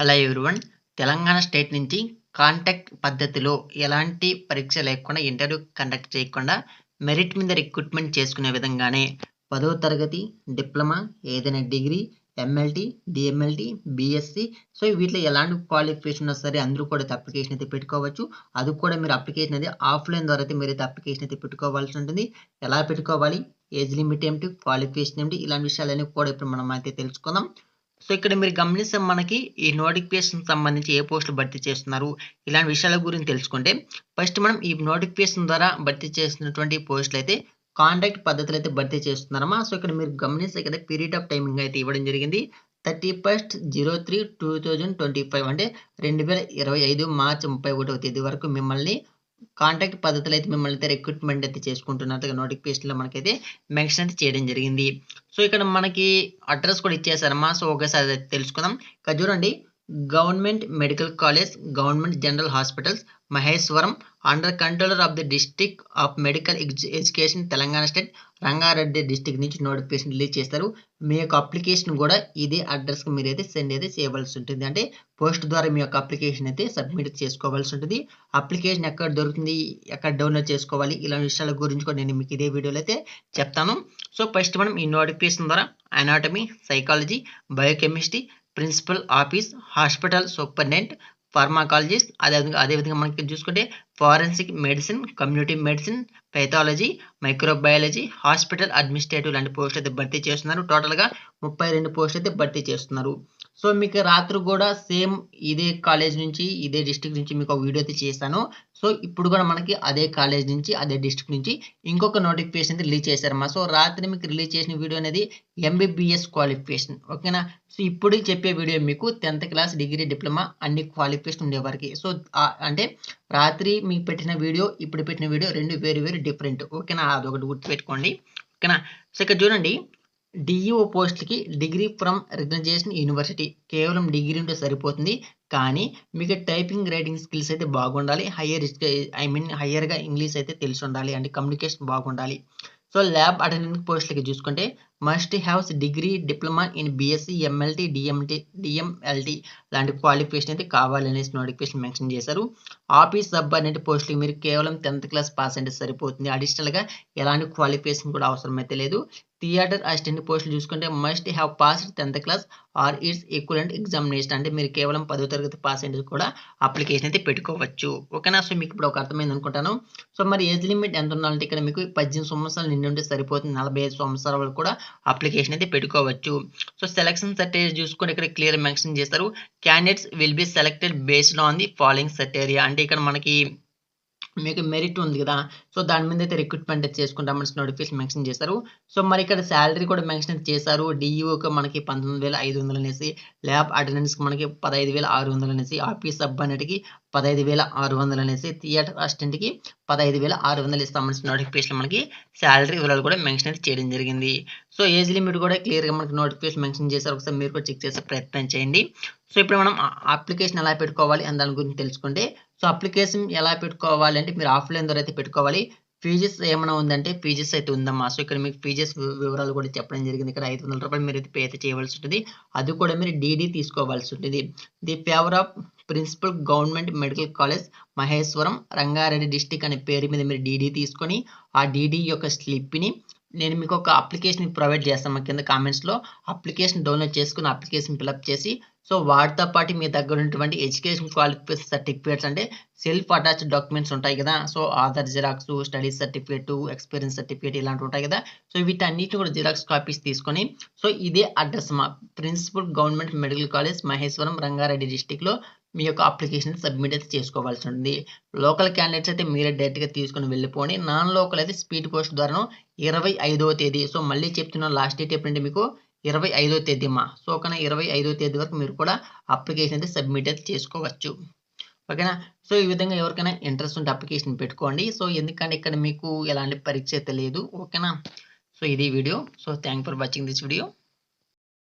Hello everyone. Telangana state నుంచి contact పద్ధతిలో ఎలాంటి పరీక్ష లేకుండా ఇంటర్వ్యూ కండక్ట్ చేయకుండా మెరిట్ మీద రిక్రూట్మెంట్ చేసుకునే విధంగానే పదవ తరగతి డిప్లొమా ఏదైనా degree MLT DMLT BSc so వీటిలో ఎలాంటి క్వాలిఫికేషన్ ఉన్నా సరే అందరూ కూడా అయితే అప్లికేషన్ అయితే పెట్టుకోవచ్చు. అది కూడా మీరు అప్లికేషన్ అయితే ఆఫ్లైన్ ద్వారా అయితే మీరు అయితే అప్లికేషన్ అయితే పెట్టుకోవాల్సి ఉంటుంది. ఎలా పెట్టుకోవాలి? ఏజ్ లిమిట్ ఏమిటి? క్వాలిఫికేషన్ ఏమిటి? ఇలాంటి విషయాలన్నీ కూడా ఇప్పుడు మనం అయితే తెలుసుకుందాం. సో ఇక్కడ మీరు గమనిస్తే మనకి ఈ నోటిఫికేషన్ సంబంధించి ఏ పోస్టులు భర్తీ చేస్తున్నారు? ఇలాంటి విషయాల గురించి తెలుసుకుంటే ఫస్ట్ మనం ఈ నోటిఫికేషన్ ద్వారా భర్తీ చేస్తున్నటువంటి పోస్టులు అయితే కాంట్రాక్ట్ పద్ధతులు అయితే భర్తీ చేస్తున్నారమ్మా. సో ఇక్కడ మీరు గమనిస్తే కదా పీరియడ్ ఆఫ్ టైమింగ్ అయితే ఇవ్వడం జరిగింది. Thirty first zero three two thousand twenty five అంటే రెండు వేల ఇరవై ఐదు మార్చి ముప్పై ఒకటో తేదీ వరకు మిమ్మల్ని కాంటాక్ట్ పద్ధతులు అయితే మిమ్మల్ని అయితే రిక్రూట్మెంట్ అయితే చేసుకుంటున్నట్టుగా నోటిఫికేషన్లో మనకైతే మెన్షన్ అయితే చేయడం జరిగింది. సో ఇక్కడ మనకి అడ్రస్ కూడా ఇచ్చేసారమ్మా సో ఒకసారి తెలుసుకుందాం. ఇక్కడ చూడండి. Government medical college government general hospitals Maheshwaram under controller of the district of medical education Telangana state Rangareddy district నుంచి నోటిఫికేషన్ రిలీజ్ చేస్తారు. మీ యొక్క అప్లికేషన్ కూడా ఇదే అడ్రస్కి మీరు అయితే సెండ్ అయితే చేయవలసి ఉంటుంది. అంటే పోస్ట్ ద్వారా మీ యొక్క అప్లికేషన్ అయితే సబ్మిట్ చేసుకోవాల్సి ఉంటుంది. అప్లికేషన్ ఎక్కడ దొరుకుతుంది ఎక్కడ డౌన్లోడ్ చేసుకోవాలి ఇలాంటి విషయాల గురించి కూడా నేను మీకు ఇదే వీడియోలో అయితే చెప్తాను. సో ఫస్ట్ మనం ఈ నోటిఫికేషన్ ద్వారా anatomy psychology biochemistry principal office hospital superintendent pharmacologist అదేవిధంగా అదేవిధంగా మనకి చూసుకుంటే forensic medicine community medicine pathology microbiology hospital administrative లాంటి పోస్ట్ అయితే భర్తీ చేస్తున్నారు. టోటల్గా ముప్పై రెండు పోస్ట్ అయితే భర్తీ చేస్తున్నారు. సో మీకు రాత్రి కూడా సేమ్ ఇదే కాలేజ్ నుంచి ఇదే డిస్టిక్ నుంచి మీకు ఒక వీడియో అయితే చేశాను సో ఇప్పుడు కూడా మనకి అదే కాలేజ్ నుంచి అదే డిస్ట్రిక్ట్ నుంచి ఇంకొక నోటిఫికేషన్ రిలీజ్ చేశారమ్మా సో రాత్రి మీకు రిలీజ్ చేసిన వీడియో అనేది ఎంబీబీఎస్ క్వాలిఫికేషన్ ఓకేనా? సో ఇప్పుడు చెప్పే వీడియో మీకు టెన్త్ క్లాస్ డిగ్రీ డిప్లొమా అన్ని క్వాలిఫికేషన్ ఉండేవారికి. సో అంటే రాత్రి మీకు పెట్టిన వీడియో ఇప్పుడు పెట్టిన వీడియో రెండు వేరు వేరు డిఫరెంట్ ఓకేనా? అదొకటి గుర్తుపెట్టుకోండి. ఓకేనా? సో ఇక్కడ చూడండి. డిఈఓ పోస్ట్కి డిగ్రీ ఫ్రమ్ రికగ్నైజేషన్ యూనివర్సిటీ. కేవలం డిగ్రీ ఉంటే సరిపోతుంది కానీ మీకు టైపింగ్ రైటింగ్ స్కిల్స్ అయితే బాగుండాలి. హయ్యర్ ఐ మీన్ హయ్యర్గా ఇంగ్లీష్ అయితే తెలిసి ఉండాలి అంటే కమ్యూనికేషన్ బాగుండాలి. సో ల్యాబ్ అటెండెంట్ పోస్టులకి చూసుకుంటే must haves degree diploma in BSc MLT DMT DMLT లాంటి క్వాలిఫికేషన్ అయితే కావాలనేసి నోటిఫికేషన్ మెన్షన్ చేశారు. ఆఫీస్ సబ్ అనే పోస్టులు మీరు కేవలం టెన్త్ క్లాస్ పాస్ అంటే సరిపోతుంది. అడిషనల్గా ఎలాంటి క్వాలిఫికేషన్ కూడా అవసరమైతే లేదు. థియేటర్ అసిస్టెంట్ పోస్టులు చూసుకుంటే must have passed tenth class or its equivalent examination అంటే మీరు కేవలం పదో తరగతి పాస్ అయితే కూడా అప్లికేషన్ అయితే పెట్టుకోవచ్చు. ఓకేనా? సో మీకు ఇప్పుడు ఒక అర్థమైంది అనుకుంటాను. సో మరి ఏజ్ లిమిట్ ఎంత ఉండాలంటే ఇక్కడ మీకు పద్దెనిమిది సంవత్సరాలు నిండి ఉంటే సరిపోతుంది. నలభై ఐదు సంవత్సరాల వరకు కూడా అప్లికేషన్ అయితే పెట్టుకోవచ్చు. సో సెలక్షన్ సర్టేరియా చూసుకొని ఇక్కడ క్లియర్ మెన్షన్ చేస్తారు. Candidates will be selected based on the following criteria అంటే ఇక్కడ మనకి మీకు మెరిట్ ఉంది కదా. సో దాని మీద అయితే రిక్రూట్మెంట్ చేసుకుంటామని నోటిఫికేషన్ మెన్షన్ చేశారు సో మరి ఇక్కడ శాలరీ కూడా మెన్షన్ చేశారు. డిఈఓకి మనకి పంతొమ్మిది వేల ఐదు వందలు అనేసి ల్యాబ్ అటెండెన్స్కి మనకి పదహైదు వేల ఆరు వందలు అనేసి ఆఫీస్ సబ్ పదహైదు వేల ఆరు వందలు అనేసి థియేటర్ అసిస్టెంట్కి పదహైదు వేల ఆరు వందలు ఇస్తామని నోటిఫికేషన్ మనకి శాలరీ వివరాలు కూడా మెన్షన్ అయితే చేయడం జరిగింది. సో ఏజ్ లిమిట్ కూడా క్లియర్గా మనకి నోటిఫికేషన్ మెన్షన్ చేశారు. ఒకసారి మీరు కూడా చెక్ చేసే ప్రయత్నం చేయండి. సో ఇప్పుడు మనం అప్లికేషన్ ఎలా పెట్టుకోవాలి అని దాని గురించి తెలుసుకుంటే సో అప్లికేషన్ ఎలా పెట్టుకోవాలి అంటే మీరు ఆఫ్లైన్ ద్వారా అయితే పెట్టుకోవాలి. ఫీజెస్ ఏమైనా ఉందంటే ఫీజెస్ అయితే ఉందమ్మా. సో ఇక్కడ మీకు ఫీజెస్ వివరాలు కూడా చెప్పడం జరిగింది. ఇక్కడ ఐదు వందల రూపాయలు మీరు అయితే పే అయితే చేయవలసి ఉంటుంది. అది కూడా మీరు డీడీ తీసుకోవాల్సి ఉంటుంది. The favour of principal government medical college Maheshwaram Rangareddy district అనే పేరు మీద మీరు డీడీ తీసుకొని ఆ డీడీ యొక్క స్లిప్ని నేను మీకు ఒక అప్లికేషన్ ప్రొవైడ్ చేస్తాను మా కింద కామెంట్స్లో అప్లికేషన్ డౌన్లోడ్ చేసుకుని అప్లికేషన్ ఫిలప్ చేసి సో వాటితో పాటు మీ దగ్గర ఉన్నటువంటి ఎడ్యుకేషన్ క్వాలిఫికేషన్ సర్టిఫికేట్స్ అంటే సెల్ఫ్ అటాచ్డ్ డాక్యుమెంట్స్ ఉంటాయి కదా. So Aadhaar xerox study certificate experience certificate ఇలాంటివి ఉంటాయి కదా. సో వీటన్నిటిని కూడా జిరాక్స్ కాపీస్ తీసుకొని సో ఇదే అడ్రస్ మా principal government medical college Maheshwaram Rangareddy డిస్టిక్లో మీ యొక్క అప్లికేషన్ సబ్మిట్ అయితే చేసుకోవాల్సి ఉంటుంది. లోకల్ క్యాండిడేట్స్ అయితే మీరే డైరెక్ట్గా తీసుకొని వెళ్ళిపోండి. నాన్ లోకల్ అయితే స్పీడ్ పోస్ట్ ద్వారా ఇరవై ఐదవ తేదీ. సో మళ్ళీ చెప్తున్న లాస్ట్ డేట్ ఎప్పుడంటే మీకు ఇరవై ఐదో తేదీ అమ్మా సో ఒక ఇరవై ఐదో తేదీ వరకు మీరు కూడా అప్లికేషన్ అయితే సబ్మిట్ అయితే చేసుకోవచ్చు. ఓకేనా? సో ఈ విధంగా ఎవరికైనా ఇంట్రెస్ట్ ఉంటే అప్లికేషన్ పెట్టుకోండి. సో ఎందుకంటే ఇక్కడ మీకు ఎలాంటి పరీక్ష అయితే లేదు. ఓకేనా? సో ఇది video. So thank for watching this video